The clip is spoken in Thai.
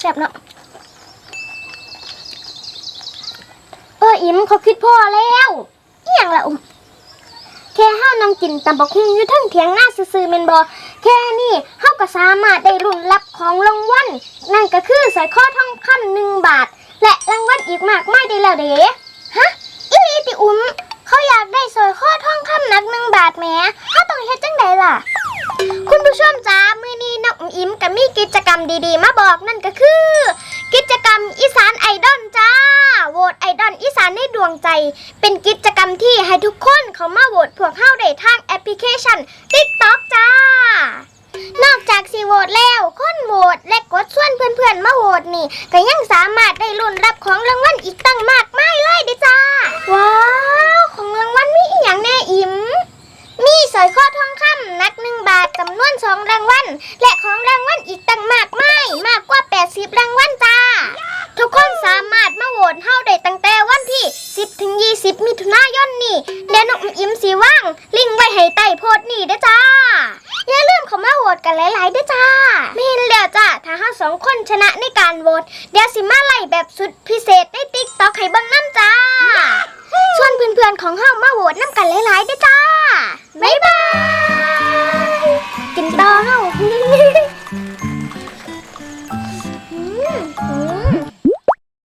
แซ่บเนาะเอออิ่มเขาคิดพ่อแล้วเอี่ยงละอุ้มแค่ห้าวนำกินตำบักหุ่งอยู่ทั้งเถียงหน้าซื่อเมนบอแค่นี้เฮาก็สามารถได้รุ่นรับของรางวัลนั่นก็คือสายข้อทองคำหนึ่งบาท และรางวัลอีกมากมายได้แล้วเด้ฮะอีติอุ้ม คุณผู้ชมจ้ามื้อนี้น้องอุ๋มอิมก็มีกิจกรรมดีๆ มาบอกนั่นก็คือ กิจกรรมอีสานไอดอลจ้าโหวตไอดอลอีสานในดวงใจ เป็นกิจกรรมที่ให้ทุกคนเขามาโหวตพวกเข้าได้ทางแอปพลิเคชัน TikTok จ้านอกจากสีโหวตแล้วคนโหวตและกดส่วนเพื่อนๆมาโหวตนี่ ก็ยังสามารถได้ลุ้นรับของรางวัลอีกตั้งมากมายเลยเด้จ้า ว้าว ของรางวัลมีอีหยังแน่อิมมีสอยคอท จำนวนสองรางวัลและของรางวัลอีกตั้งมากมายมากกว่า 80 รางวัลจ้า ทุกคนสามารถมาโหวตเฮาได้ตั้งแต่วันที่ 10 ถึง 20 มิถุนายนนี้เดี๋ยวน้องอุ๋มอิมสีว่าง ลิงก์ไว้ให้ใต้โพสต์นี่เด้อจ้า อย่าลืมเข้ามาโหวตกันหลายๆเด้อจ้าไม่เห็นแล้วจ้าถ้าเฮาสองคนชนะในการโหวตเดี๋ยวสิมาไล่แบบสุดพิเศษในติ๊กต็อกให้เบิ่งน้ำจ้าส่วนเพื่อนๆของเฮามาโหวตน้ำกันหลายๆเด้อจ้า